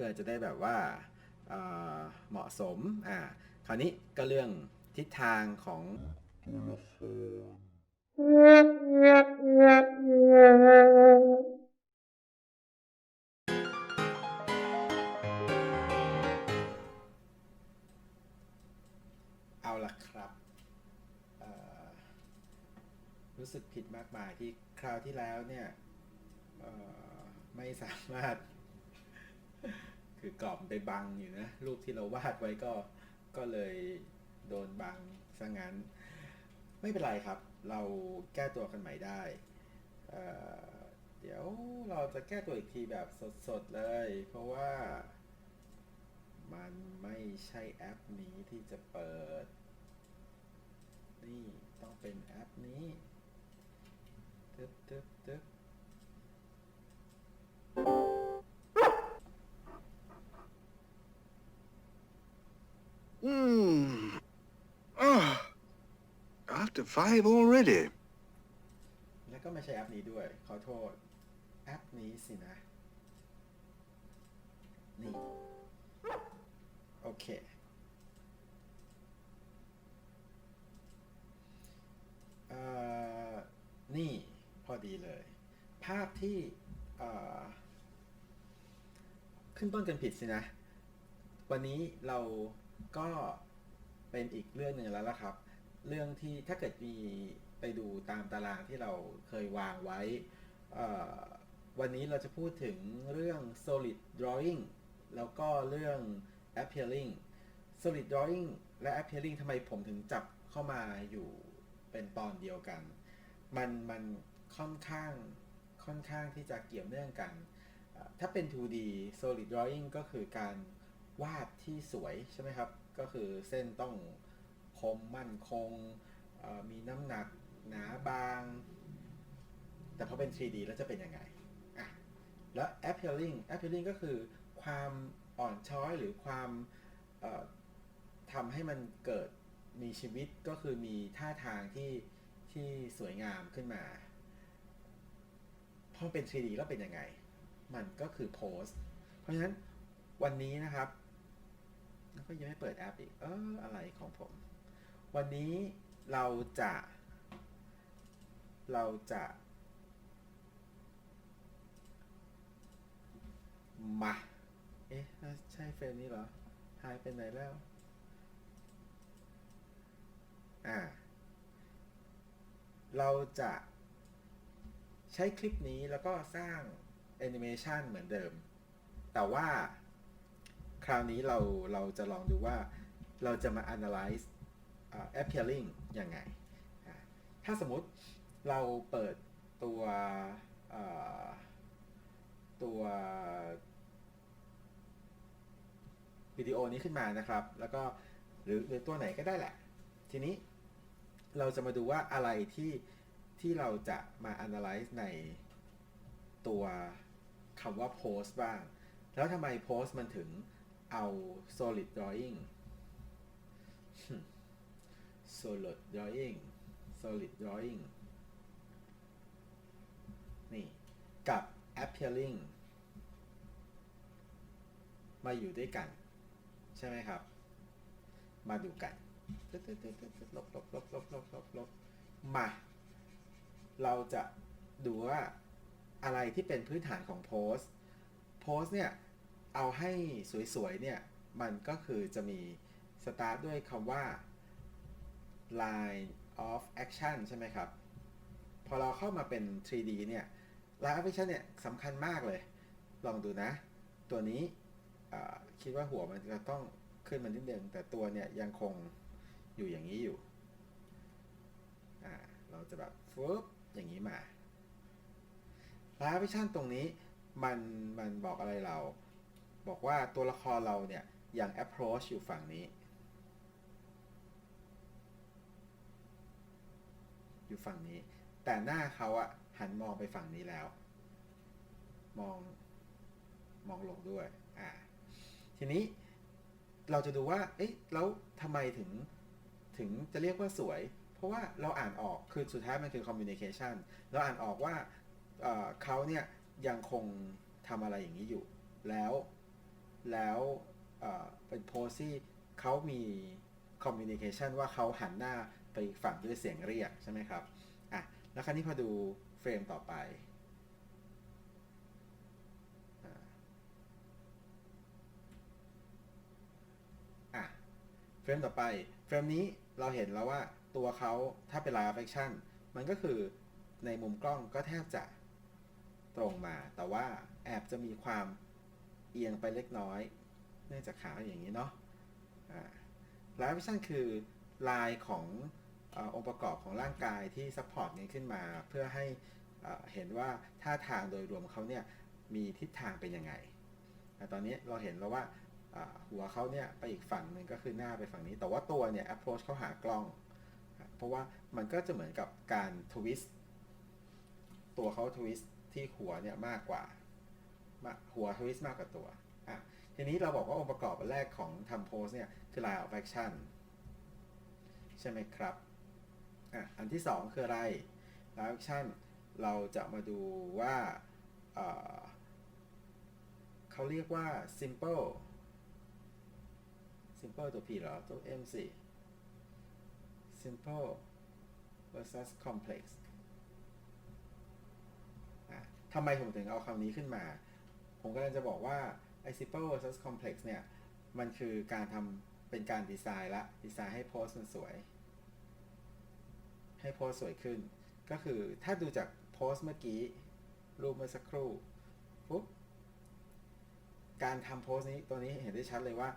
พื่อจะได้แบบว่าเเหมาะสมอ่าคราวนี้ก็เรื่องทิศทางของเอาละครับอ่อรู้สึกผิดมากมายที่คราวที่แล้วเนี่ยไม่สามารถ คือกรอบไปบังอยู่นะ รูปที่เราวาดไว้ก็ก็เลยโดนบังซะงั้น ไม่เป็นไรครับ เราแก้ตัวกันใหม่ได้เเดี๋ยวเราจะแก้ตัวอีกทีแบบสดๆเลย เพราะว่ามันไม่ใช่แอปนี้ที่จะเปิด นี่ต้องเป็นแอปนี้ตึ๊บตึ๊บ after five already. แล้วก็ไม่ใช่แอปนี้ด้วย ขอโทษ แอปนี้สินะ นี่ โอเค เอ่อ นี่พอดีเลย ภาพที่เอ่อขึ้นต้นกันผิดสินะ วันนี้เราก็เป็นอีกเรื่องหนึ่งแล้วล่ะครับ เรื่องที่ถ้าเกิดมีไปดูตามตารางที่เราเคยวางไว้ วันนี้เราจะพูดถึงเรื่อง solid drawing แล้วก็เรื่อง appealing solid drawing และ appealing ทำไมผมถึงจับเข้ามาอยู่เป็นตอนเดียวกัน มันมันค่อนข้างค่อนข้างที่จะเกี่ยวเนื่องกัน ถ้าเป็น 2D solid drawing ก็คือการวาดที่สวยใช่ไหมครับ ก็คือเส้นต้อง คมมั่นคงมีน้ำหนักหนาบาง แต่พอเป็น 3D แล้วจะเป็นยังไงอะแล้ว appealing appealing ก็คือความอ่อนช้อยหรือความทำให้มันเกิดมีชีวิตก็คือมีท่าทางที่ที่สวยงามขึ้นมา พอเป็น 3D แล้วเป็นยังไง มันก็คือโพสเพราะฉะนั้นวันนี้นะครับ แล้วก็ยังไม่เปิดแอปอีก เอออะไรของผม วันนี้เราจะ เราจะ มา เอ๊ะ ใช่เฟรมนี้เหรอ หายไปไหนแล้ว อ่า เราจะใช้คลิปนี้แล้วก็สร้างแอนิเมชันเหมือนเดิม แต่ว่าคราวนี้เราเราจะลองดูว่าเราจะมา analyze appealing ยังไง ถ้าสมมติเราเปิดตัวตัววิดีโอนี้ขึ้นมานะครับ แล้วก็หรือหรือตัวไหนก็ได้แหละ ทีนี้เราจะมาดูว่าอะไรที่ที่เราจะมา analyze ในตัวคำว่า post บ้าง แล้วทำไม post มันถึงเอา solid drawing solid drawing solid drawing นี่กับ appealing มาอยู่ด้วยกัน ใช่ไหมครับ มาดูกันลบลบลบลบลบลบลบมา เราจะดูว่าอะไรที่เป็นพื้นฐานของโพสต์โพสต์เนี่ย เอาให้สวยๆเนี่ย มันก็คือจะมีสตาร์ทด้วยคำว่า line of action ใช่ไหมครับ พอเราเข้ามาเป็น 3D เนี่ย line of action เนี่ยสำคัญมากเลย ลองดูนะ ตัวนี้คิดว่าหัวมันจะต้องขึ้นมานิดนึง แต่ตัวเนี่ยยังคงอยู่อย่างนี้อยู่เราจะแบบฟึบอย่างนี้มา line of action ตรงนี้มันมันบอกอะไรเรา บอกว่าตัวละครเราเนี่ยยัง approach อยู่ฝั่งนี้ อยู่ฝั่งนี้ แต่หน้าเขาอะหันมองไปฝั่งนี้แล้ว มองมองลงด้วย อ่า ทีนี้เราจะดูว่า เอ๊ะแล้วทำไมถึงถึงจะเรียกว่าสวย เพราะว่าเราอ่านออกคือสุดท้ายมันคือ communication เราอ่านออกว่าเเขาเนี่ยยังคงทำอะไรอย่างนี้อยู่ แล้วแล้วเเป็นโพสที่เขามีคอมมิ n นิเคชันว่าเขาหันหน้า ไปฝั่งด้วยเสียงเรียกใช่ไหมครับอะแล้วคราวนี้พอดูเฟรมต่อไปอะเฟรมต่อไปเฟรมนี้เราเห็นแล้วว่าตัวเขาถ้าเป็น live action มันก็คือในมุมกล้องก็แทบจะตรงมา แต่ว่าแอบจะมีความเอียงไปเล็กน้อย เนื่องจากขาอย่างนี้เนาะ อ่า live action คือลายของ องค์ประกอบของร่างกายที่ซัพพอร์ตนี้ขึ้นมา เพื่อให้เห็นว่าท่าทางโดยรวมเขาเนี่ยมีทิศทางเป็นยังไงตตอนนี้เราเห็นแล้วว่าหัวเขาเนี่ยไปอีกฝั่งหนึ่งก็คือหน้าไปฝั่งนี้ แต่ว่าตัวเนี่ย approach เข้าหากล้อง เพราะว่ามันก็จะเหมือนกับการทวิสต์ตัวเขาทวิสต์ที่หัวเนี่ยมากกว่า หัวทวิสต์มากกว่าตัวอะทีนี้เราบอกว่าองค์ประกอบแรกของทำโพสเนี่ยคือ line of action ใช่ไหมครับ อะอันที่สองคืออะไร line of action เราจะมาดูว่าเขาเรียกว่า simple simple ตัว P เหรอ ตัว M สิ simple versus complex ทำไมผมถึงเอาคำนี้ขึ้นมา ผมกำลังจะบอกว่าไอ simple versus complex เนี่ย มันคือการทำเป็นการดีไซน์ละ ดีไซน์ให้โพสมันสวย ให้โพสสวยขึ้น ก็คือถ้าดูจากโพสเมื่อกี้ รูปเมื่อสักครู่ปุ๊บการทำโพสนี้ตัวนี้เห็นได้ชัดเลยว่า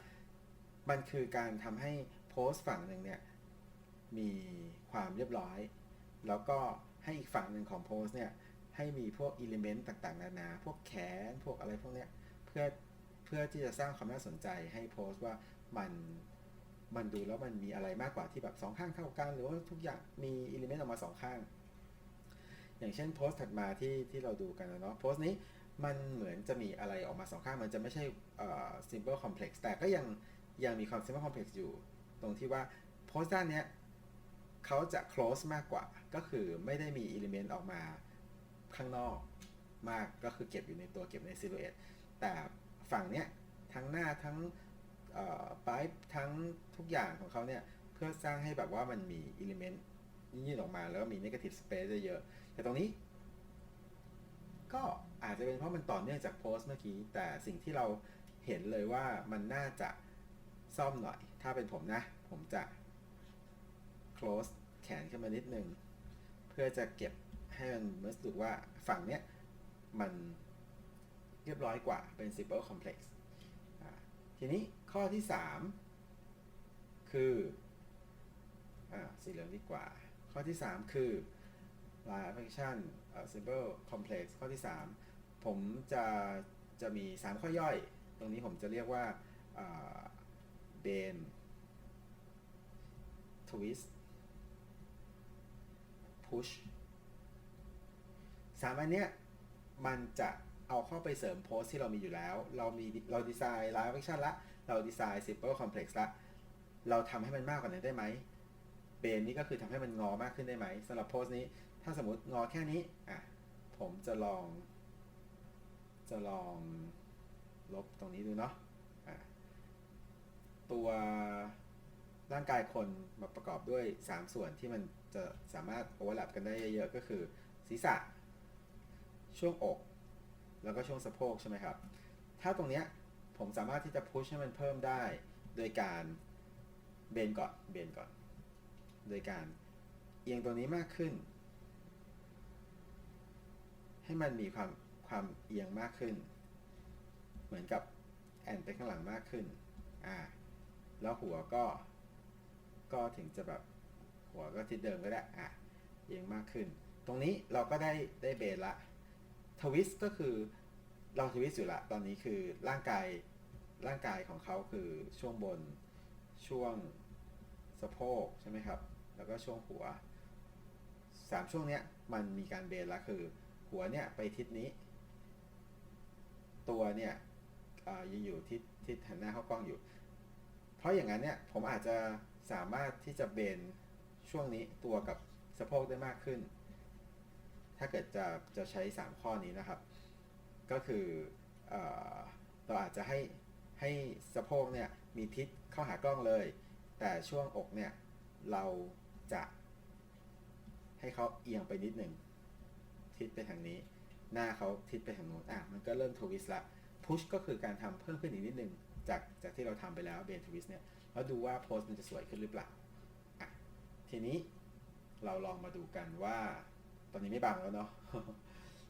มันคือการทำให้โพสฝั่งหนึ่งเนี่ยมีความเรียบร้อย แล้วก็ให้อีกฝั่งหนึ่งของโพสเนี่ยให้มีพวกอิเลเมนต์ต่างๆ นานา พวกแขน พวกอะไรพวกเนี้ยเพื่อเพื่อที่จะสร้างความน่าสนใจให้โพสว่ามัน มันดูแล้วมันมีอะไรมากกว่าที่แบบสองข้างเท่ากัน หรือว่าทุกอย่างมีอิเลเมนต์ออกมาสองข้าง อย่างเช่นโพสต์ถัดมาที่ที่เราดูกันนะเนาะโพสต์นี้มันเหมือนจะมีอะไรออกมาสองข้าง มันจะไม่ใช่ simple complex แต่ก็ยังยังมีความ simple complex อยู่ ตรงที่ว่าโพสต์ด้านเนี้ยเขาจะ close มากกว่า ก็คือไม่ได้มี element ออกมาข้างนอกมากก็คือเก็บอยู่ในตัวเก็บใน silhouette แต่ฝั่งเนี้ยทั้งหน้าทั้ง ปลายทั้งทุกอย่างของเขาเนี่ยเพื่อสร้างให้แบบว่ามันมี element ยื่นออกมาแล้วก็มี negative space เยอะๆแต่ตรงนี้ ก็อาจจะเป็นเพราะมันต่อเนื่องจากโพสต์เมื่อกี้ แต่สิ่งที่เราเห็นเลยว่ามันน่าจะซ่อมหน่อย ถ้าเป็นผมนะ ผมจะ close แขนขึ้นมานิดนึง เพื่อจะเก็บให้มันรู้สึกว่าฝั่งเนี้ย มันเรียบร้อยกว่าเป็น simple complex ทีนี้ ข้อที่ 3 คืออ่าสีเหลืองดีกว่า ข้อที่ 3 คือ line of action เอ่อ simple complex ข้อที่ 3 ผมจะจะมี 3 ข้อย่อย ตรงนี้ผมจะเรียกว่าอ่า bend twist push สามอันเนี้ยมันจะเอาเข้าไปเสริมโพสที่เรามีอยู่แล้ว เรามีเราดีไซน์ live action ละ เราดีไซน์ simple complex ละเราทำให้มันมากกว่านั้นได้ไหมเบนนี่ก็คือทำให้มันงอมากขึ้นได้ไหมสำหรับโพสต์นี้ ถ้าสมมติงอแค่นี้อะผมจะลอง จะลองลบตรงนี้ดูเนาะะตัวร่างกายคนมาประกอบด้วย 3 ส่วนที่มันจะสามารถโอเวอร์แลปกันได้เยอะๆ ก็คือศีรษะ ช่วงอก แล้วก็ช่วงสะโพกใช่ไหมครับ ถ้าตรงเนี้ย ผมสามารถที่จะพุชให้มันเพิ่มได้ โดยการเบนก่อนเบนก่อน โดยการเอียงตัวนี้มากขึ้น ให้มันมีความความเอียงมากขึ้น เหมือนกับแอนไปข้างหลังมากขึ้นอ่าแล้วหัวก็ ก็ถึงจะแบบหัวก็ทิศเดิมก็ได้อะเอียงมากขึ้น ตรงนี้เราก็ได้ได้เบนละทวิสต์ก็คือเราทวิสต์อยู่ละ ตอนนี้คือร่างกาย ร่างกายของเขาคือช่วงบนช่วงสะโพกใช่ไหมครับ แล้วก็ช่วงหัวสามช่วงเนี้ยมันมีการเบนละคือ หัวเนี่ยไปทิศนี้ ตัวเนี่ยยังอยู่ทิศทิศหันหน้าเข้ากล้องอยู่ เพราะอย่างนั้นเนี่ยผมอาจจะสามารถที่จะเบนช่วงนี้ตัวกับสะโพกได้มากขึ้น ถ้าเกิดจะจะใช้ 3 ข้อนี้นะครับ ก็คือเอเราอาจจะให้ ให้สะโพกเนี่ยมีทิศเข้าหากล้องเลย แต่ช่วงอกเนี่ยเราจะให้เขาเอียงไปนิดหนึ่งทิศไปทางนี้ หน้าเขาทิศไปทางโน้นอะมันก็เริ่มทวิสต์ละพุชก็คือการทำเพิ่มขึ้นอีกนิดหนึ่งจากจากที่เราทำไปแล้วเบนทวิสเนี่ยแล้วดูว่าโพสมันจะสวยขึ้นหรือเปล่าอะทีนี้เราลองมาดูกันว่า ตอนนี้ไม่บังแล้วเนาะ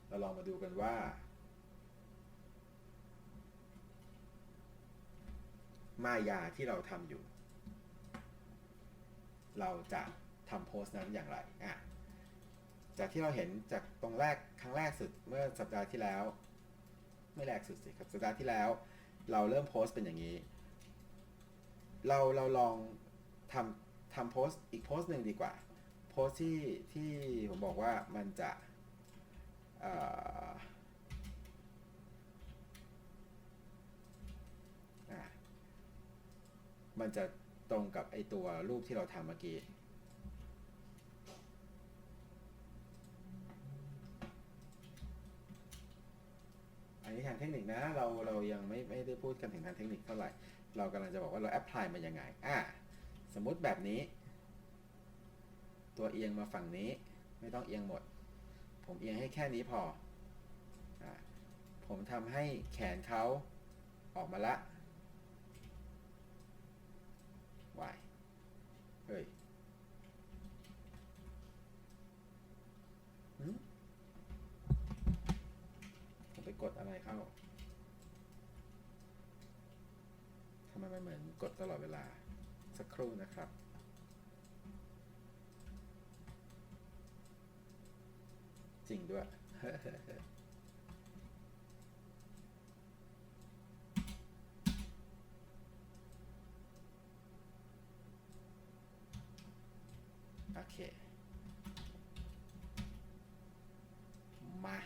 เราลองมาดูกันว่า มายาที่เราทำอยู่ เราจะทำโพสต์นั้นอย่างไรอะจากที่เราเห็นจากตรงแรกครั้งแรกสุดเมื่อสัปดาห์ที่แล้ว ไม่แรกสุดสิครับสัปดาห์ที่แล้ว เราเริ่มโพสต์เป็นอย่างนี้ เราเราลองทำทำโพสต์อีกโพสต์หนึ่งดีกว่า โพสต์ที่ที่ผมบอกว่ามันจะอ่ออะ มันจะตรงกับไอตัวรูปที่เราทำเมื่อกี้อันนี้ทางเทคนิคนะเราเรายังไม่ไม่ได้พูดกันถึงทางเทคนิคเท่าไหร่ เรากำลังจะบอกว่าเราแอพพลายมันยังไงอะสมมุติแบบนี้ ตัวเอียงมาฝั่งนี้ ไม่ต้องเอียงหมด ผมเอียงให้แค่นี้พออะผมทำให้แขนเขาออกมาละวาย เฮ้ยหืมผมไปกดอะไรเข้าทำไมมันเหมือนกดตลอดเวลา สักครู่นะครับจริงด้วย โอเค มา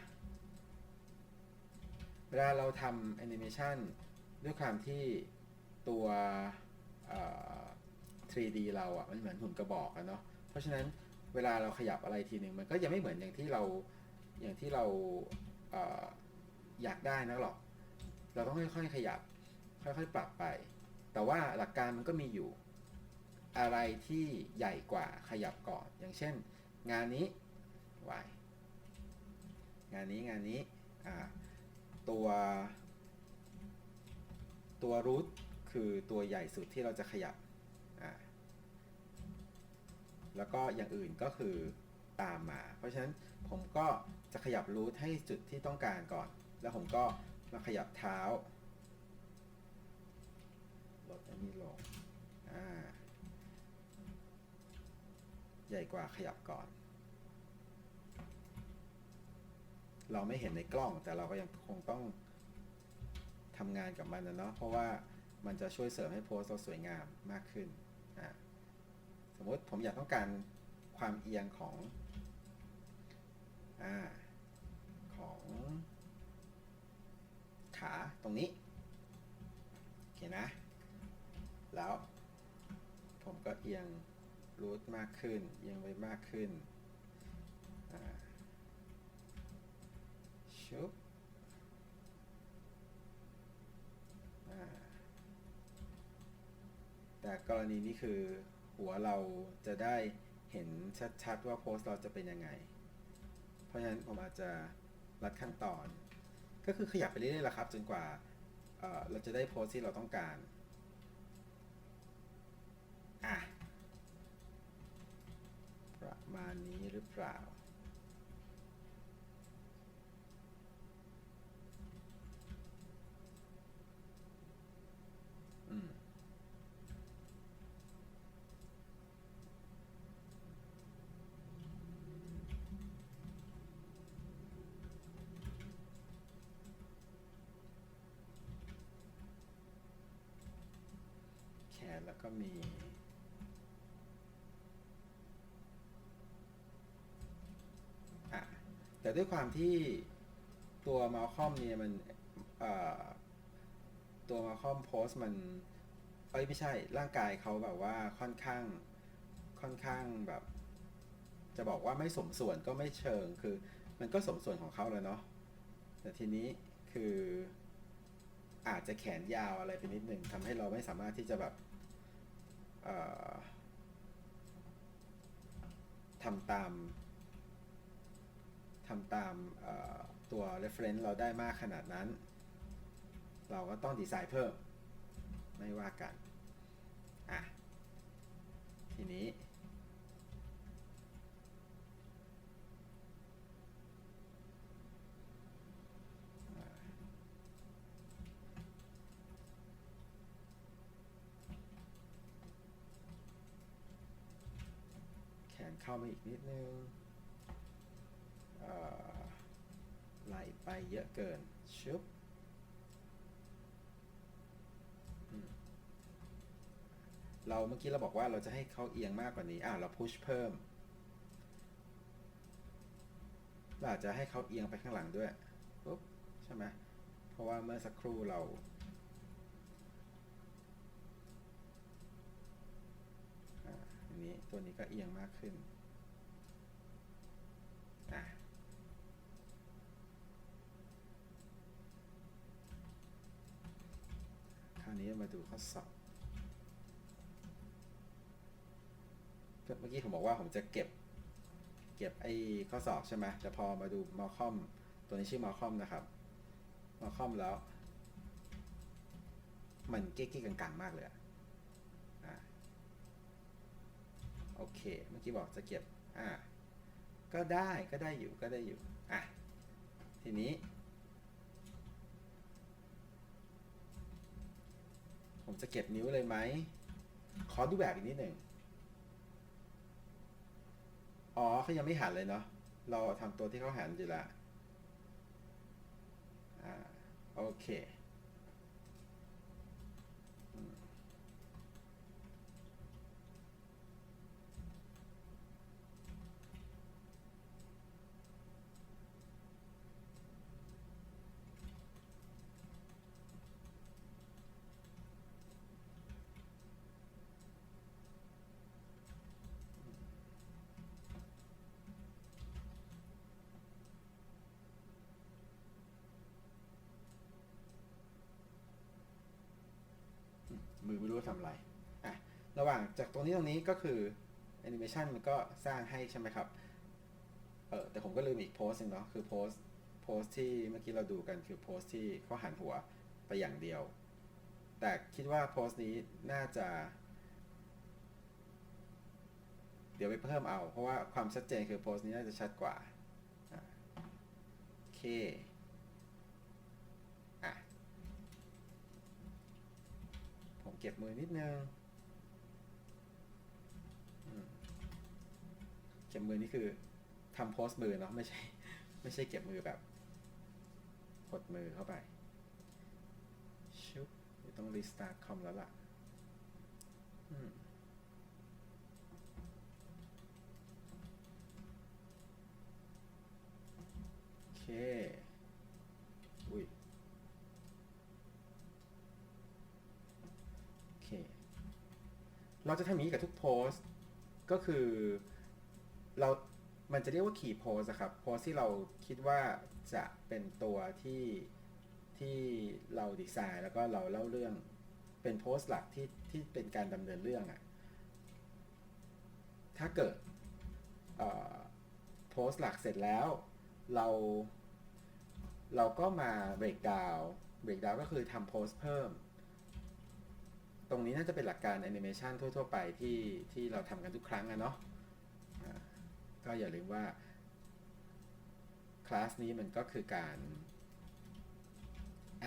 เวลาเราทำแอนิเมชันด้วยความที่ตัว 3D เราอะมันเหมือนหุ่นกระบอกอะเนาะ เพราะฉะนั้นเวลาเราขยับอะไรทีหนึ่งมันก็ยังไม่เหมือนอย่างที่เราอย่างที่เราเอออยากได้นักหรอก เราต้องค่อยๆขยับ ค่อยๆปรับไป แต่ว่าหลักการมันก็มีอยู่ อะไรที่ใหญ่กว่าขยับก่อน อย่างเช่น งานนี้วายงานนี้งานนี้ตัวตัวรูทคือตัวใหญ่สุดที่เราจะขยับ แล้วก็อย่างอื่นก็คือตามมา เพราะฉะนั้นผมก็จะขยับรูทให้จุดที่ต้องการก่อน แล้วผมก็มาขยับเท้าลดอันนี้ลง อ่า ใหญ่กว่าขยับก่อน เราไม่เห็นในกล้องแต่เราก็ยังคงต้องทำงานกับมันนะเนาะเพราะว่ามันจะช่วยเสริมให้โพสต์เราสวยงามมากขึ้นอะสมมติผมอยากต้องการความเอียงของอ่าของขาตรงนี้โอเคนะ แล้วผมก็เอียง รูทมากขึ้นเอียงไปมากขึ้นชุบแต่กรณีนี้คือหัวเราจะได้เห็นชัดๆว่าโพสต์เราจะเป็นยังไง เพราะฉะนั้นผมอาจจะรัดขั้นตอน ก็คือขยับไปเรื่อยๆละครับ จนกว่าเเราจะได้โพสต์ที่เราต้องการ อะ มาณนี้หรือเปล่า อืมแขนแล้วก็มี อะแต่ ด้วยความที่ตัวมาคอมเนี่ยมันตัวมาคอมโพสมันเอ้ยไม่ใช่ร่างกายเขาแบบว่าค่อนข้างค่อนข้างแบบ จะบอกว่าไม่สมส่วนก็ไม่เชิงคือ มันก็สมส่วนของเขาแล้วเนาะแต่ทีนี้คืออาจจะแขนยาวอะไรไปนิดนึงทำให้เราไม่สามารถที่จะแบบทำตาม ทำตามตัว reference เราได้มากขนาดนั้น เราก็ต้องดีไซน์เพิ่ม ไม่ว่ากัน อะ ทีนี้ แขนเข้ามาอีกนิดนึง ไหลไปเยอะเกินชุบเราเมื่อกี้เราบอกว่าเราจะให้เขาเอียงมากกว่านี้ อะเราพุชเพิ่ม เราอาจจะให้เขาเอียงไปข้างหลังด้วยปุ๊บใช่ไหมเพราะว่าเมื่อสักครู่เรา อันนี้ตัวนี้ก็เอียงมากขึ้น อะ คราวนี้มาดูข้อสอบเมื่อกี้ผมบอกว่าผมจะเก็บ เก็บไอ้ข้อสอบใช่ไหมแต่พอมาดูมอคอมตัวนี้ชื่อมอคอมนะครับมอคอมแล้ว มันเก๊กๆกังๆมากเลยอะอะโอเค เมื่อกี้บอกจะเก็บอ่าก็ได้ก็ได้อยู่ก็ได้อยู่อะทีนี้ ผมจะเก็บนิ้วเลยไหม ขอดูแบบอีกนิดหนึ่ง อ๋อเขายังไม่หันเลยเนาะ เราทำตัวที่เขาหันอยู่ละอ่าโอเคอืม มือไม่รู้ว่าทำอะไรอะระหว่างจากตรงนี้ตรงนี้ก็คือแอนิเมชันมันก็สร้างให้ใช่ไหมครับเออแต่ผมก็ลืมอีกโพสต์หนึงเนาะคือโพสต์โพสต์ที่เมื่อกี้เราดูกันคือโพสต์ที่เขาหันหัวไปอย่างเดียว แต่คิดว่าโพสต์นี้น่าจะ เดี๋ยวไปเพิ่มเอา เพราะว่าความชัดเจนคือโพสต์นี้น่าจะชัดกว่าโอเค อะ ผม เก็บมือนิดนึงเก็บมือนี่คือทำโพสต์มือเนาะไม่ใช่ ไม่ใช่เก็บมือแบบกดมือเข้าไปชุบเดี๋ยวต้องรีสตาร์ทคอมแล้วล่ะโอเค อุ้ย โอเค เราจะทำอย่างนี้กับทุกโพสต์ก็คือเรา มันจะเรียกว่า key post อะครับ โพสที่เราคิดว่าจะเป็นตัวที่ที่เราดีไซน์แล้วก็เราเล่าเรื่องเป็นโพสต์หลักที่ที่เป็นการดำเนินเรื่องอะถ้าเกิดโพสต์หลักเสร็จแล้ว เราเราก็มา break down break down ก็คือทำโพสต์เพิ่ม ตรงนี้น่าจะเป็นหลักการแอนิเมชันทั่ว ๆ ไปที่ที่เราทำกันทุกครั้งอะเนาะก็อย่าลืมว่าคลาสนี้มันก็คือการ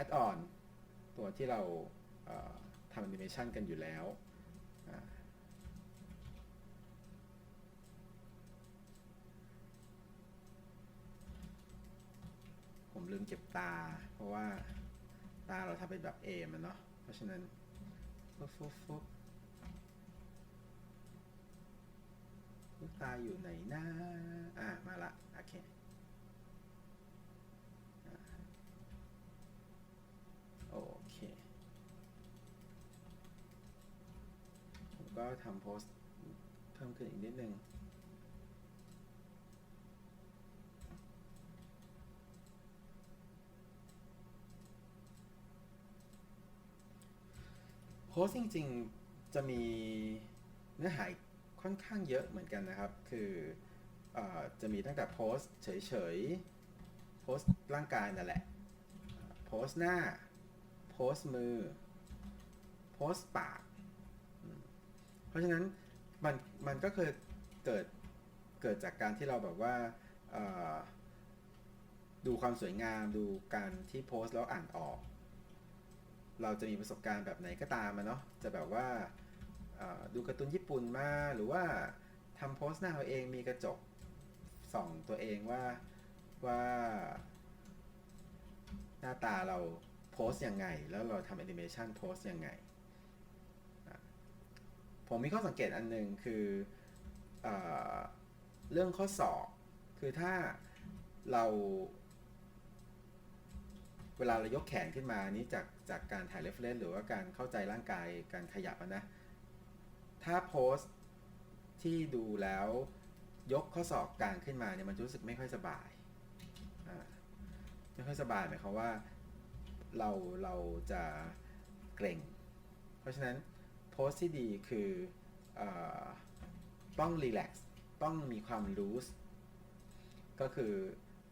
add on ตัวที่เราเทำแอนิเมชันกันอยู่แล้ว ผมลืมเก็บตา เพราะว่าตาเราทำเป็นแบบเอมันเนาะเพราะฉะนั้น ฟุบฟุบฟุบลูกตาอยู่ไหนนะอ่ามาละ โอเคโอเค ผมก็ทำโพสต์เพิ่มขึ้นอีกนิดนึง พสต์จริงๆ จะมีเนื้อหาค่อนข้างเยอะเหมือนกันนะครับ คืออจะมีตั้งแต่โพสต์เฉยๆ โพสต์ร่างกายนั่นแหละ โพสต์หน้า โพสต์มือ โพสต์ปาก เพราะฉะนั้นมันมันก็คือเกิดเกิดจากการที่เราแบบว่าดูความสวยงามดูการที่โพสต์แล้วอ่านออก เราจะมีประสบการณ์แบบไหนก็ตามอะเนาะจะแบบว่าดูการ์ตูนญี่ปุ่นมาหรือว่าทำโพสต์หน้าเราเองมีกระจกส่องตัวเองว่าว่าหน้าตาเราโพสต์ยังไง แล้วเราทำแอนิเมชันโพสต์ยังไง ผมมีข้อสังเกตอันหนึ่งคือเออเรื่องข้อสอบ คือถ้าเรา เวลาเรายกแขนขึ้นมานี้จากจากการถ่ายเรฟเฟรนหรือว่าการเข้าใจร่างกายการขยับนะ ถ้าโพสต์ที่ดูแล้วยกข้อศอกกลางขึ้นมาเนี่ยมันรู้สึกไม่ค่อยสบาย ไม่ค่อยสบายหมายความว่าเราเราจะเกร็ง เพราะฉะนั้นโพสต์ที่ดีคืออต้องรีแลกซ์ต้องมีความรูสก็คือ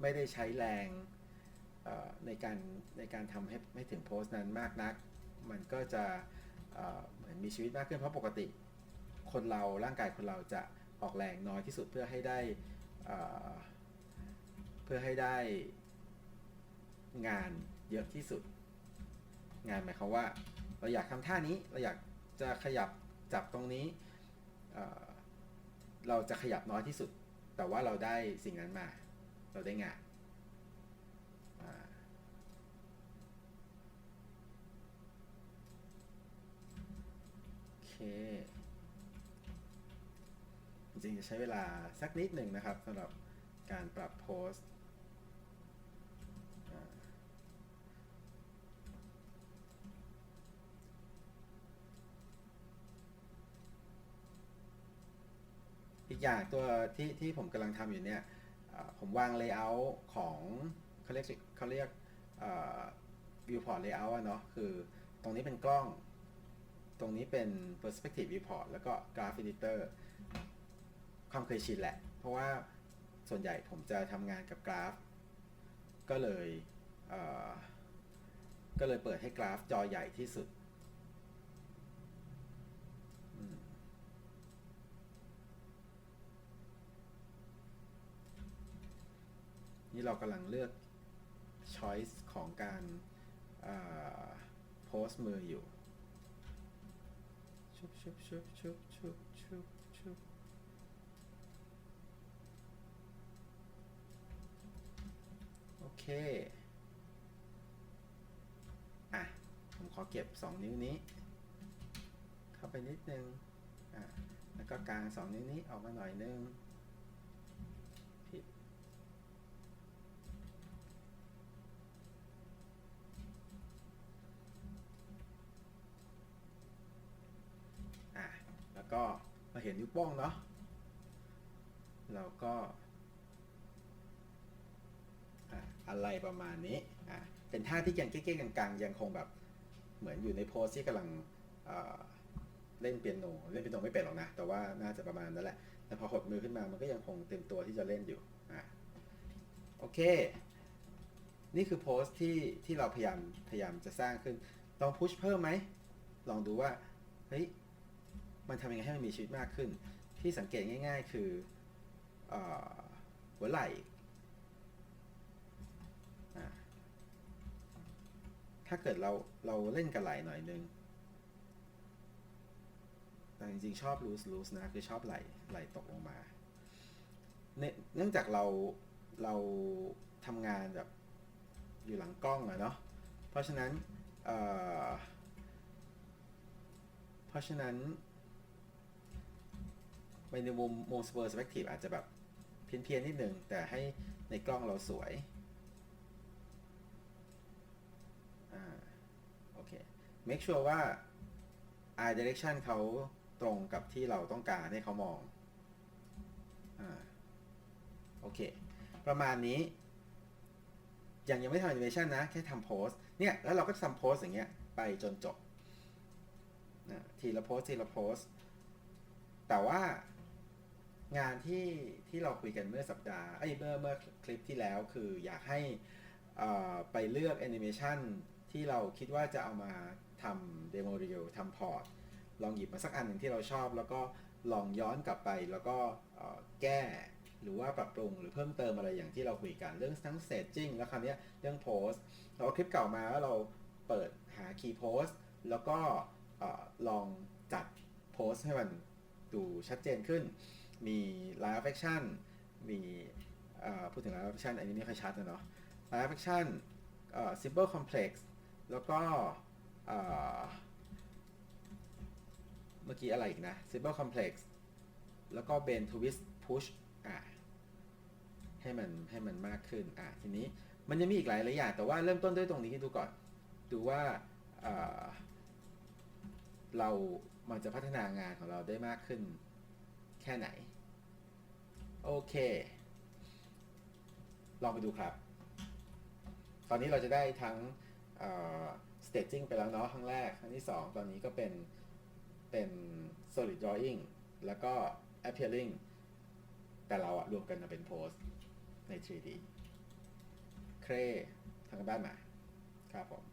ไม่ได้ใช้แรง ในการในการทำให้ให้ถึงโพสต์นั้นมากนัก มันก็จะเหมือนมีชีวิตมากขึ้นเพราะปกติ คนเราร่างกายคนเราจะออกแรงน้อยที่สุดเพื่อให้ได้เพื่อให้ได้งานเยอะที่สุด งานหมายความว่า เราอยากทำท่านี้เราอยากจะขยับจับตรงนี้เเราจะขยับน้อยที่สุด แต่ว่าเราได้สิ่งนั้นมา เราได้งาน อ่าโอเค จริงๆจะใช้เวลาสักนิดหนึ่งนะครับสำหรับการปรับโพสต์อ่าอีกอย่างตัวที่ที่ผมกำลังทำอยู่เนี่ยผมวาง layout ของเขาเรียกเขาเรียกอ่า viewport layout อะเนาะคือตรงนี้เป็นกล้อง ตรงนี้เป็น perspective viewport แล้วก็ graph editor ความเคยชินแหละ เพราะว่าส่วนใหญ่ผมจะทำงานกับกราฟ ก็เลยเก็เลยเปิดให้กราฟจอใหญ่ที่สุด นี่เรากำลังเลือก choice ของการโพสต์มืออยู่ ชุบชุบชุบชุบชุบชุบชุบโอเค อะ ผมขอเก็บ 2 นิ้วนี้ เข้าไปนิดนึง อะ แล้วก็กาง 2 นิ้วนี้ออกมาหน่อยนึง ผิด อะ แล้วก็ มาเห็นนิ้วโป้งเนาะเราก็ อะไรประมาณนี้อะเป็นท่าที่ยังเก๊กๆกังๆ ยังคงแบบเหมือนอยู่ในโพสที่กำลังเเล่นเปียโนเล่นเปียโนไม่เป็นหรอกนะ แต่ว่าน่าจะประมาณนั้นแหละแต่พอหดมือขึ้นมามันก็ยังคงเต็มตัวที่จะเล่นอยู่อะโอเค นี่คือโพสที่ที่เราพยายามพยายามจะสร้างขึ้นลองพุชเพิ่มไหมลองดูว่าเฮ้ย มันทำยังไงให้มันมีชีวิตมากขึ้น ที่สังเกตง่าย ๆ คืออหัวไหล่ถ้าเกิดเราเราเล่นกับไหล่หน่อยนึงแต่จริงๆชอบ loose loose นะคือชอบไหลไหลตกลงมา เนื่องจากเราเราทำงานแบบอยู่หลังกล้องอะเนาะเพราะฉะนั้นเเพราะฉะนั้น ในมุมมุม perspective อาจจะแบบเพี้ยนๆนิดนึงแต่ให้ในกล้องเราสวยอ่าโอเค make sure ว่า eye direction เขาตรงกับที่เราต้องการให้เขามองอ่าโอเค ประมาณนี้ ยังยังไม่ทำแอนิเมชันนะ แค่ทำโพสเนี่ยแล้วเราก็ทำโพสอย่างเงี้ยไปจนจบนะทีละโพสทีละโพสแต่ว่า งานที่ที่เราคุยกันเมื่อสัปดาห์ไอ้ยเมื่อเมื่อคลิปที่แล้วคืออยากให้อ่อไปเลือกแอนิเมชันที่เราคิดว่าจะเอามาทำเดโมรีวิวทำพอร์ต ลองหยิบมาสักอันหนึ่งที่เราชอบ แล้วก็ลองย้อนกลับไปแล้วก็แก้หรือว่าปรับปรุงหรือเพิ่มเติมอะไรอย่างที่เราคุยกันเรื่องทั้งเซจจิ้งแล้วคราวนี้เรื่องโพสเราเอาคลิปเก่ามาแล้วเราเปิดหาคีย์โพสแล้วก็ออลองจัดโพสให้มันดูชัดเจนขึ้น มี live action มีพูดถึง live action อันนี้ไม่ค่อยชัดนะเนาะ live action เอ่อ simple complex แล้วก็เมื่อกี้อะไรอีกนะ Simple Complex แล้วก็ Bend Twist Push อะให้มันให้มันมากขึ้นอะทีนี้มันยังมีอีกหลายหลายอย่าง แต่ว่าเริ่มต้นด้วยตรงนี้ให้ดูก่อน ดูว่าเรามันจะพัฒนางานของเราได้มากขึ้น แค่ไหน โอเค ลองไปดูครับ ตอนนี้เราจะได้ทั้งเอ่อ staging ไปแล้วเนาะครั้งแรกครั้งที่ 2 ตอนนี้ก็เป็น เป็น solid drawing แล้วก็ appearing แต่เราอะรวมกันมาเป็น pose ใน 3D เครทางบ้านมา ครับผม